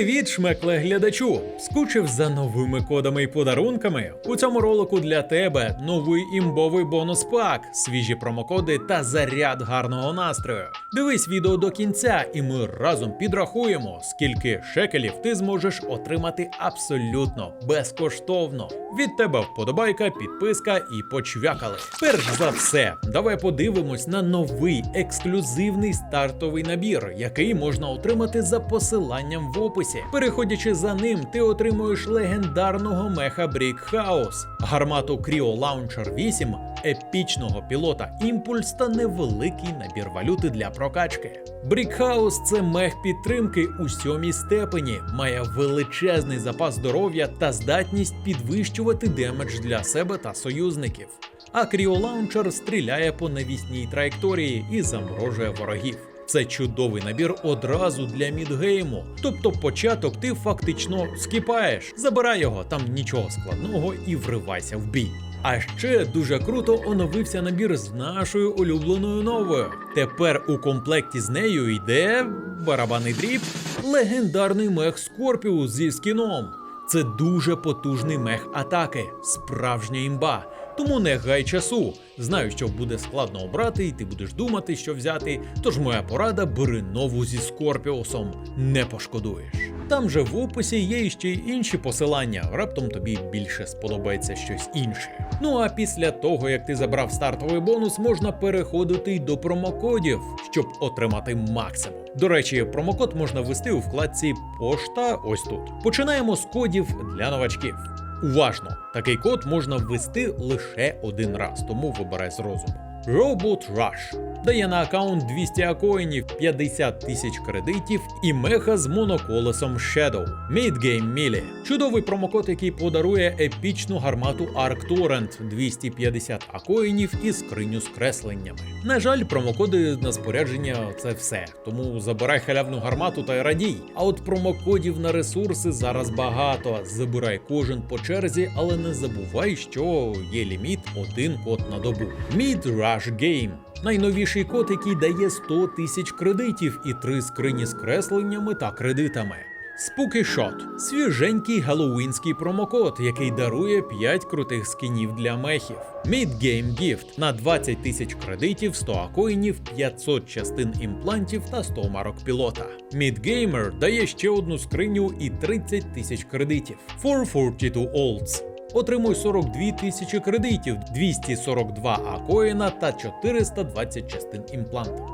Привіт, шмекле глядачу! Скучив за новими кодами і подарунками. У цьому ролику для тебе новий імбовий бонус пак, свіжі промокоди та заряд гарного настрою. Дивись відео до кінця, і ми разом підрахуємо, скільки шекелів ти зможеш отримати абсолютно безкоштовно. Від тебе вподобайка, підписка і почвякали. Перш за все, давай подивимось на новий ексклюзивний стартовий набір, який можна отримати за посиланням в описі. Переходячи за ним, ти отримуєш легендарного меха Брік Хаус, гармату Creo Launcher 8, епічного пілота Імпульс та невеликий набір валюти для прокачки. Брікхаус це мех підтримки у сьомій степені, має величезний запас здоров'я та здатність підвищувати демедж для себе та союзників. А кріолаунчер стріляє по навісній траєкторії і заморожує ворогів. Це чудовий набір одразу для мідгейму. Тобто початок ти фактично скіпаєш. Забирай його, там нічого складного і вривайся в бій. А ще дуже круто оновився набір з нашою улюбленою новою. Тепер у комплекті з нею йде барабанний дріб, легендарний мех Скорпіус зі скіном. Це дуже потужний мех атаки, справжня імба. Тому не гай часу. Знаю, що буде складно обрати, і ти будеш думати, що взяти. Тож моя порада бери нову зі Скорпіусом, не пошкодуєш. Там же в описі є ще й інші посилання. Раптом тобі більше сподобається щось інше. Ну а після того, як ти забрав стартовий бонус, можна переходити й до промокодів, щоб отримати максимум. До речі, промокод можна ввести у вкладці Пошта ось тут. Починаємо з кодів для новачків. Уважно, такий код можна ввести лише один раз, тому вибирай з розуму. Robot Rush дає на аккаунт 200 акоїнів, 50 тисяч кредитів і меха з моноколесом Shadow. Midgame Melee – чудовий промокод, який подарує епічну гармату Arc Torrent 250 акоїнів і скриню з кресленнями. На жаль, промокоди на спорядження це все, тому забирай халявну гармату та й радій. А от промокодів на ресурси зараз багато. Забирай кожен по черзі, але не забувай, що є ліміт один код на добу. Mid Rush Game найновіший код, який дає 100 тисяч кредитів і три скрині з кресленнями та кредитами. Spooky свіженький галоуінський промокод, який дарує 5 крутих скінів для мехів. Mid-Game Gift на 20 тисяч кредитів, 100 акоїнів, 500 частин імплантів та 100 марок пілота. Mid-Gamer дає ще одну скриню і 30 тисяч кредитів. 442 Olds Отримуй 42 тисячі кредитів, 242 акоїна та 420 частин імпланту.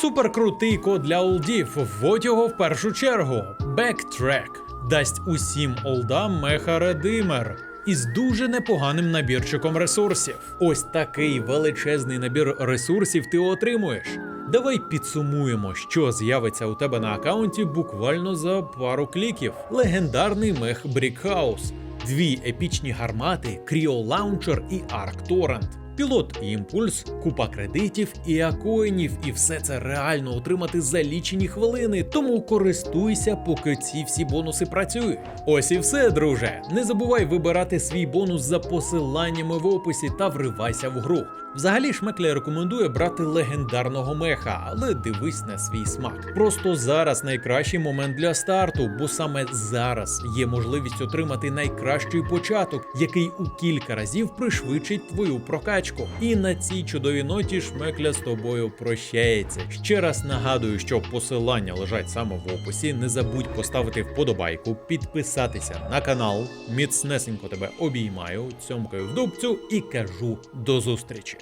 Суперкрутий код для олдів. Вводь його в першу чергу. Backtrack дасть усім олдам меха Редимер. Із дуже непоганим набірчиком ресурсів. Ось такий величезний набір ресурсів ти отримуєш. Давай підсумуємо, що з'явиться у тебе на аккаунті буквально за пару кліків. Легендарний мех Брікхаус, дві епічні гармати, Кріо Лаунчер і Арк Торрент. Пілот імпульс, купа кредитів і акоїнів, і все це реально отримати за лічені хвилини. Тому користуйся, поки ці всі бонуси працюють. Ось і все, друже. Не забувай вибирати свій бонус за посиланнями в описі та вривайся в гру. Взагалі Шмеклі рекомендує брати легендарного меха, але дивись на свій смак. Просто зараз найкращий момент для старту, бо саме зараз є можливість отримати найкращий початок, який у кілька разів пришвидшить твою прокачку. І на цій чудовій ноті Шмекля з тобою прощається. Ще раз нагадую, що посилання лежать саме в описі. Не забудь поставити вподобайку, підписатися на канал. Міцнесенько тебе обіймаю, цьомкаю в дубцю і кажу до зустрічі.